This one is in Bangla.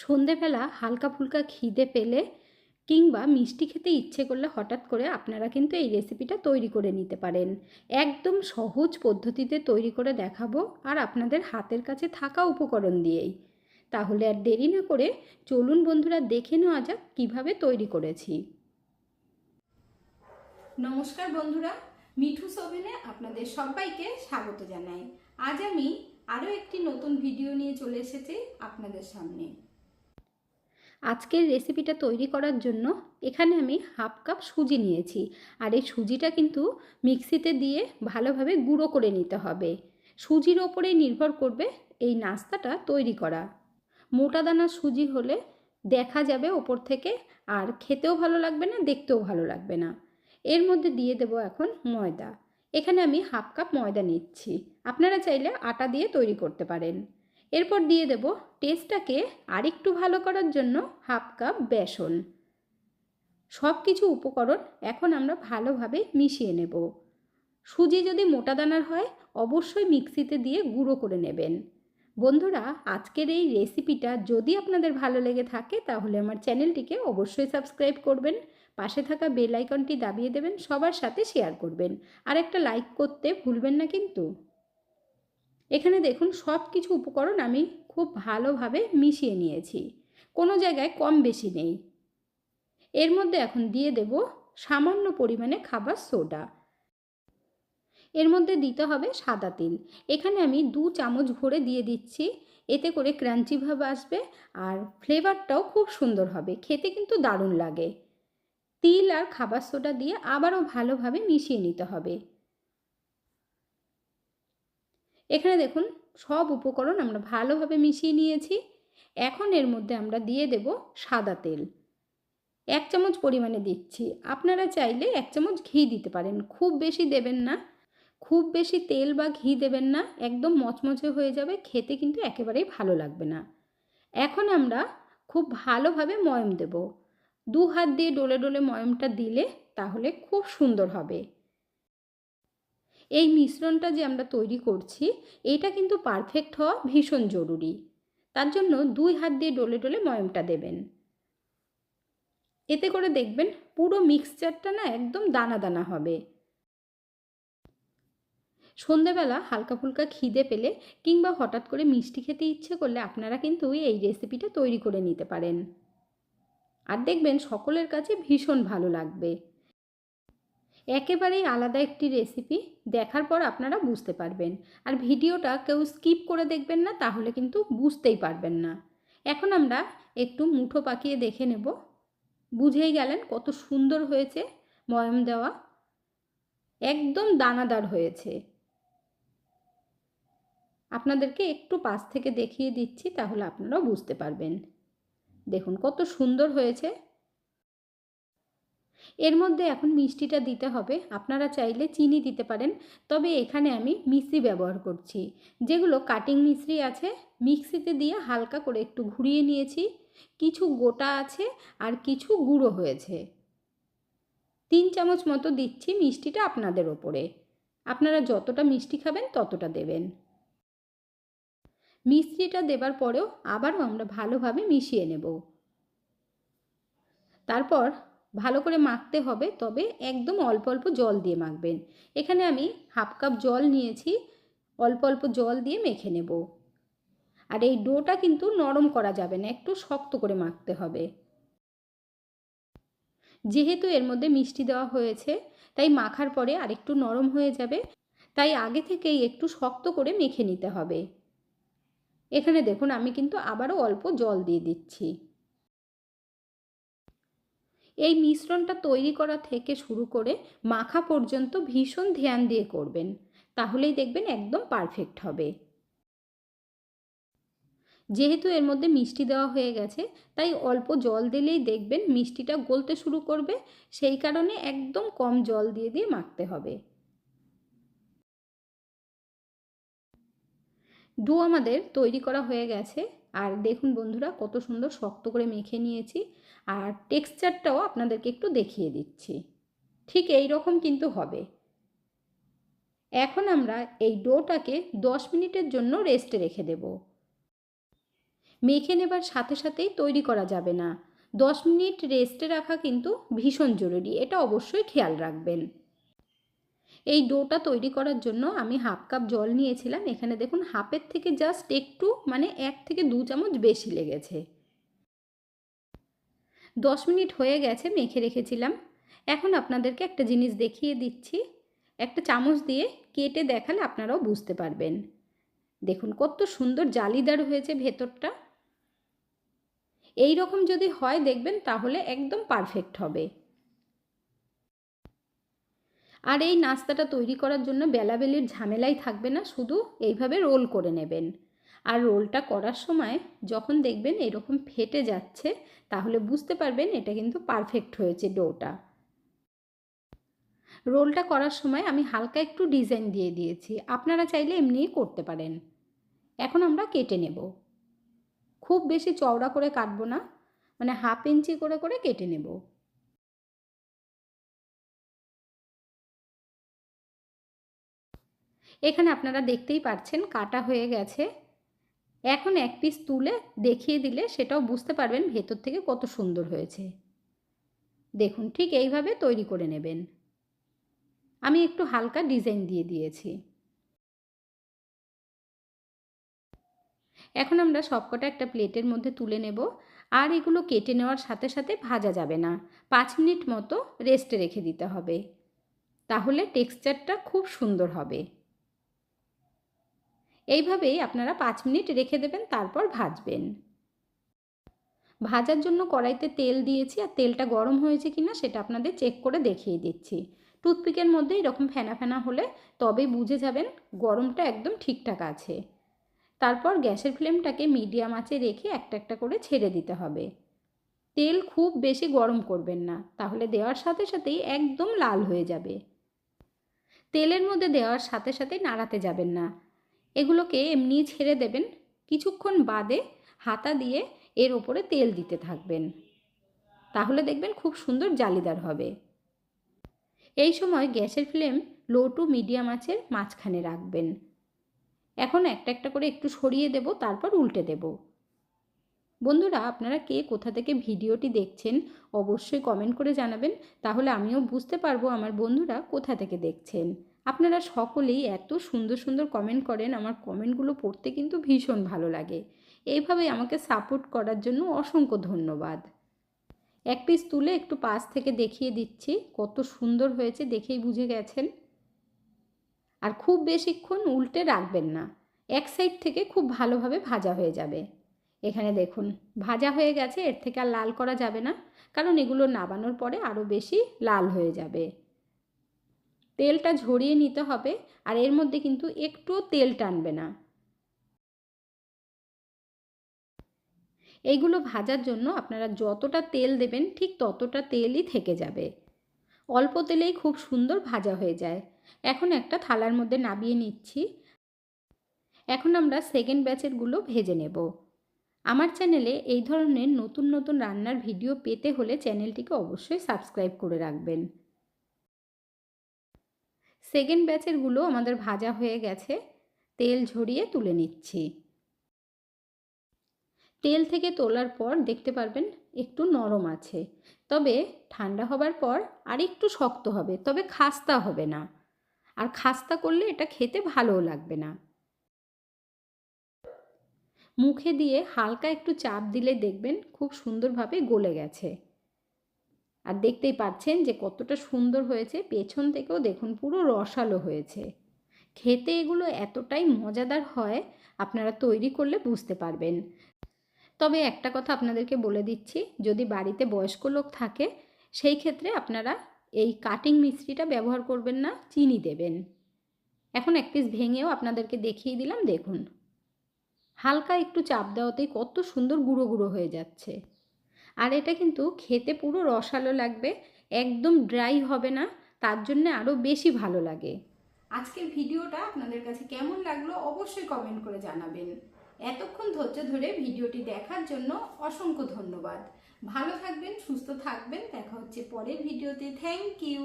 সন্ধেবেলা হালকা ফুলকা খিদে পেলে কিংবা মিষ্টি খেতে ইচ্ছে করলে হঠাৎ করে আপনারা কিন্তু এই রেসিপিটা তৈরি করে নিতে পারেন। একদম সহজ পদ্ধতিতে তৈরি করে দেখাবো আর আপনাদের হাতের কাছে থাকা উপকরণ দিয়েই। তাহলে আর দেরি না করে চলুন বন্ধুরা দেখে নেওয়া যাক কীভাবে তৈরি করেছি। নমস্কার বন্ধুরা, মিঠু সোভেনে আপনাদের সবাইকে স্বাগত জানাই। আজ আমি আরও একটি নতুন ভিডিও নিয়ে চলে এসেছি আপনাদের সামনে। আজকের রেসিপিটা তৈরি করার জন্য এখানে আমি হাফ কাপ সুজি নিয়েছি। আর এই সুজিটা কিন্তু মিক্সিতে দিয়ে ভালোভাবে গুঁড়ো করে নিতে হবে। সুজির ওপরেই নির্ভর করবে এই নাস্তাটা তৈরি করা। মোটা দানা সুজি হলে দেখা যাবে ওপর থেকে, আর খেতেও ভালো লাগবে না, দেখতেও ভালো লাগবে না। এর মধ্যে দিয়ে দেব এখন ময়দা। এখানে আমি হাফ কাপ ময়দা নিচ্ছি। আপনারা চাইলে আটা দিয়ে তৈরি করতে পারেন। এরপর দিয়ে দেব টেস্টটাকে আরেকটু ভালো করার জন্য হাফ কাপ বেসন। সব কিছু উপকরণ এখন আমরা ভালোভাবে মিশিয়ে নেব। সুজি যদি মোটা দানার হয়, অবশ্যই মিক্সিতে দিয়ে গুঁড়ো করে নেবেন। বন্ধুরা, আজকের এই রেসিপিটা যদি আপনাদের ভালো লেগে থাকে, তাহলে আমার চ্যানেলটিকে অবশ্যই সাবস্ক্রাইব করবেন, পাশে থাকা বেল আইকনটি দাবিয়ে দেবেন, সবার সাথে শেয়ার করবেন। আর একটা লাইক করতে ভুলবেন না কিন্তু। এখানে দেখুন সব কিছু উপকরণ আমি খুব ভালোভাবে মিশিয়ে নিয়েছি। কোনো জায়গায় কম বেশি নেই। এর মধ্যে এখন দিয়ে দেব সামান্য পরিমাণে খাবার সোডা। এর মধ্যে দিতে হবে সাদা তিল। এখানে আমি দু চামচ ভরে দিয়ে দিচ্ছি। এতে করে ক্রাঞ্চিভাবে আসবে আর ফ্লেভারটাও খুব সুন্দর হবে। খেতে কিন্তু দারুণ লাগে। তিল আর খাবার সোডা দিয়ে আবারও ভালোভাবে মিশিয়ে নিতে হবে। এখানে দেখুন সব উপকরণ আমরা ভালোভাবে মিশিয়ে নিয়েছি। এখন এর মধ্যে আমরা দিয়ে দেব সাদা তেল। এক চামচ পরিমাণে দিচ্ছি। আপনারা চাইলে এক চামচ ঘি দিতে পারেন। খুব বেশি দেবেন না। খুব বেশি তেল বা ঘি দেবেন না। একদম মচমচে হয়ে যাবে। খেতে কিন্তু একেবারেই ভালো লাগবে না। এখন আমরা খুব ভালোভাবে ময়ম দেব। দু হাত দিয়ে ডলে ডলে ময়মটা দিলে তাহলে খুব সুন্দর হবে। এই মিশ্রণটা যে আমরা তৈরি করছি, এটা কিন্তু পারফেক্ট হওয়া ভীষণ জরুরি। তার জন্য দুই হাত দিয়ে ডলে ডলে ময়মটা দেবেন। এতে করে দেখবেন পুরো মিক্সচারটা না একদম দানা দানা হবে। সন্ধেবেলা হালকা ফুলকা খিদে পেলে কিংবা হঠাৎ করে মিষ্টি খেতে ইচ্ছে করলে আপনারা কিন্তু এই রেসিপিটা তৈরি করে নিতে পারেন। আর দেখবেন সকলের কাছে ভীষণ ভালো লাগবে। একেবারেই আলাদা একটি রেসিপি দেখার পর আপনারা বুঝতে পারবেন। আর ভিডিওটা কেউ স্কিপ করে দেখবেন না, তাহলে কিন্তু বুঝতেই পারবেন না। এখন আমরা একটু মুঠো পাকিয়ে দেখে নেব। বুঝেই গেলেন কত সুন্দর হয়েছে ময়ম দেওয়া। একদম দানাদার হয়েছে। আপনাদেরকে একটু পাশ থেকে দেখিয়ে দিচ্ছি, তাহলে আপনারাও বুঝতে পারবেন। দেখুন কত সুন্দর হয়েছে। এর মধ্যে এখন মিষ্টিটা দিতে হবে। আপনারা চাইলে চিনি দিতে পারেন। তবে এখানে আমি মিশ্রি ব্যবহার করছি। যেগুলো কাটিং মিশ্রি আছে, মিক্সিতে দিয়ে হালকা করে একটু ঘুরিয়ে নিয়েছি। কিছু গোটা আছে আর কিছু গুঁড়ো হয়েছে। তিন চামচ মতো দিচ্ছি মিষ্টিটা আপনাদের ওপরে। আপনারা যতটা মিষ্টি খাবেন ততটা দেবেন। মিষ্টিটা দেবার পরেও আবারও আমরা ভালোভাবে মিশিয়ে নেব। তারপর ভালো করে মাখতে হবে, তবে একদম অল্প অল্প জল দিয়ে মাখবেন। এখানে আমি হাফ কাপ জল নিয়েছি, অল্প অল্প জল দিয়ে মেখে নেব। আর এই ডোটা কিন্তু নরম করা যাবে না, একটু শক্ত করে মাখতে হবে। যেহেতু এর মধ্যে মিষ্টি দেওয়া হয়েছে, তাই মাখার পরে আরেকটু নরম হয়ে যাবে, তাই আগে থেকেই একটু শক্ত করে মেখে নিতে হবে। এখানে দেখুন, আমি কিন্তু আবারও অল্প জল দিয়ে দিচ্ছি। এই মিশ্রণটা তৈরি করা থেকে শুরু করে মাখা পর্যন্ত ভীষণ ধ্যান দিয়ে করবেন। তাহলেই দেখবেন একদম পারফেক্ট হবে। যেহেতু এর মধ্যে মিষ্টি দেওয়া হয়ে গেছে, তাই অল্প জল দিলেই দেখবেন মিষ্টিটা গলতে শুরু করবে। সেই কারণে একদম কম জল দিয়ে দিয়ে মাখতে হবে। ডো আমাদের তৈরি করা হয়ে গেছে। আর দেখুন বন্ধুরা, কত সুন্দর শক্ত করে মেখে নিয়েছি। আর টেক্সচারটাও আপনাদেরকে একটু দেখিয়ে দিচ্ছি। ঠিক এই রকম কিন্তু হবে। এখন আমরা এই ডোটাকে দশ মিনিটের জন্য রেস্টে রেখে দেব। মেখে নেবার সাথে সাথেই তৈরি করা যাবে না। দশ মিনিট রেস্টে রাখা কিন্তু ভীষণ জরুরি, এটা অবশ্যই খেয়াল রাখবেন। এই ডোটা তৈরি করার জন্য আমি হাফ কাপ জল নিয়েছিলাম। এখানে দেখুন, হাফের থেকে জাস্ট একটু মানে এক থেকে দু চামচ বেশি লেগেছে। দশ মিনিট হয়ে গেছে মেখে রেখেছিলাম। এখন আপনাদেরকে একটা জিনিস দেখিয়ে দিচ্ছি। একটা চামচ দিয়ে কেটে দেখালে আপনারাও বুঝতে পারবেন। দেখুন কত সুন্দর জালিদার হয়েছে ভেতরটা। এই রকম যদি হয় দেখবেন তাহলে একদম পারফেক্ট হবে। আর এই নাস্তাটা তৈরি করার জন্য বেলাবেলির ঝামেলাই থাকবে না, শুধু এইভাবে রোল করে নেবেন। আর রোলটা করার সময় যখন দেখবেন এরকম ফেটে যাচ্ছে, তাহলে বুঝতে পারবেন এটা কিন্তু পারফেক্ট হয়েছে ডোটা। রোলটা করার সময় আমি হালকা একটু ডিজাইন দিয়ে দিয়েছি, আপনারা চাইলে এমনিই করতে পারেন। এখন আমরা কেটে নেব। খুব বেশি চওড়া করে কাটবো না মানে হাফ ইঞ্চি করে করে কেটে নেব। এখানে আপনারা দেখতেই পাচ্ছেন কাটা হয়ে গেছে। এখন এক পিস তুলে দেখিয়ে দিলে সেটাও বুঝতে পারবেন ভেতর থেকে কত সুন্দর হয়েছে। দেখুন, ঠিক এইভাবে তৈরি করে নেবেন। আমি একটু হালকা ডিজাইন দিয়ে দিয়েছি। এখন আমরা সবকটা একটা প্লেটের মধ্যে তুলে নেব। আর এগুলো কেটে নেওয়ার সাথে সাথে ভাজা যাবে না। পাঁচ মিনিট মতো রেস্টে রেখে দিতে হবে। তাহলে টেক্সচারটা খুব সুন্দর হবে। এইভাবেই আপনারা পাঁচ মিনিট রেখে দেবেন, তারপর ভাজবেন। ভাজার জন্য কড়াইতে তেল দিয়েছি, আর তেলটা গরম হয়েছে কি না সেটা আপনাদের চেক করে দেখিয়ে দিচ্ছি। টুথপিকের মধ্যে এরকম ফেনা ফেনা হলে তবেই বুঝে যাবেন গরমটা একদম ঠিকঠাক আছে। তারপর গ্যাসের ফ্লেমটাকে মিডিয়াম আঁচে রেখে একটা একটা করে ছেড়ে দিতে হবে। তেল খুব বেশি গরম করবেন না, তাহলে দেওয়ার সাথে সাথেই একদম লাল হয়ে যাবে। তেলের মধ্যে দেওয়ার সাথে সাথেই নাড়াতে যাবেন না। এগুলোকে এমনি ছেড়ে দেবেন। কিছুক্ষণ বাদে হাতা দিয়ে এর ওপরে তেল দিতে থাকবেন। তাহলে দেখবেন খুব সুন্দর জালিদার হবে। এই সময় গ্যাসের ফ্লেম লো টু মিডিয়াম আঁচের মাঝখানে রাখবেন। এখন একটা একটা করে একটু সরিয়ে দেব, তারপর উল্টে দেব। বন্ধুরা, আপনারা কে কোথা থেকে ভিডিওটি দেখছেন অবশ্যই কমেন্ট করে জানাবেন। তাহলে আমিও বুঝতে পারব আমার বন্ধুরা কোথা থেকে দেখছেন। আপনারা সকলেই এত সুন্দর সুন্দর কমেন্ট করেন, আমার কমেন্টগুলো পড়তে কিন্তু ভীষণ ভালো লাগে। এইভাবে আমাকে সাপোর্ট করার জন্য অসংখ্য ধন্যবাদ। এক পিস তুলে একটু পাশ থেকে দেখিয়ে দিচ্ছি, কত সুন্দর হয়েছে দেখেই বুঝে গেছেন। আর খুব বেশিক্ষণ উল্টে রাখবেন না, এক সাইড থেকে খুব ভালোভাবে ভাজা হয়ে যাবে। এখানে দেখুন, ভাজা হয়ে গেছে, এর থেকে আর লাল করা যাবে না, কারণ এগুলো নাবানোর পরে আরও বেশি লাল হয়ে যাবে। তেলটা ঝরিয়ে নিতে হবে আর এর মধ্যে কিন্তু একটুও তেল টানবে না। এইগুলো ভাজার জন্য আপনারা যতটা তেল দেবেন ঠিক ততটা তেলই থেকে যাবে। অল্প তেলেই খুব সুন্দর ভাজা হয়ে যায়। এখন একটা থালার মধ্যে নাবিয়ে নিচ্ছি। এখন আমরা সেকেন্ড ব্যাচেরগুলো ভেজে নেব। আমার চ্যানেলে এই ধরনের নতুন নতুন রান্নার ভিডিও পেতে হলে চ্যানেলটিকে অবশ্যই সাবস্ক্রাইব করে রাখবেন। সেকেন্ড ব্যাচেরগুলো আমাদের ভাজা হয়ে গেছে। তেল ঝরিয়ে তুলে নিচ্ছি। তেল থেকে তোলার পর দেখতে পারবেন একটু নরম আছে। তবে ঠান্ডা হবার পর আর একটু শক্ত হবে, তবে খাস্তা হবে না। আর খাস্তা করলে এটা খেতে ভালোও লাগবে না। মুখে দিয়ে হালকা একটু চাপ দিলে দেখবেন খুব সুন্দরভাবে গলে গেছে। আর দেখতেই পাচ্ছেন যে কতটা সুন্দর হয়েছে। পেছন থেকেও দেখুন পুরো রসালো হয়েছে। খেতে এগুলো এতটাই মজাদার হয়, আপনারা তৈরি করলে বুঝতে পারবেন। তবে একটা কথা আপনাদেরকে বলে দিচ্ছি, যদি বাড়িতে বয়স্ক লোক থাকে, সেই ক্ষেত্রে আপনারা এই কাটিং মিস্ত্রিটা ব্যবহার করবেন না, চিনি দেবেন। এখন এক পিস ভেঙেও আপনাদেরকে দেখিয়ে দিলাম, দেখুন। হালকা একটু চাপ দেওয়াতেই কত সুন্দর গুঁড়ো গুঁড়ো হয়ে যাচ্ছে। আর এটা কিন্তু খেতে পুরো রসালো লাগবে, একদম ড্রাই হবে না, তার জন্য আরও বেশি ভালো লাগে। আজকের ভিডিওটা আপনাদের কাছে কেমন লাগল অবশ্যই কমেন্ট করে জানাবেন। এতক্ষণ ধৈর্য ধরে ভিডিওটি দেখার জন্য অসংখ্য ধন্যবাদ। ভালো থাকবেন, সুস্থ থাকবেন, দেখা হচ্ছে পরের ভিডিওতে। Thank you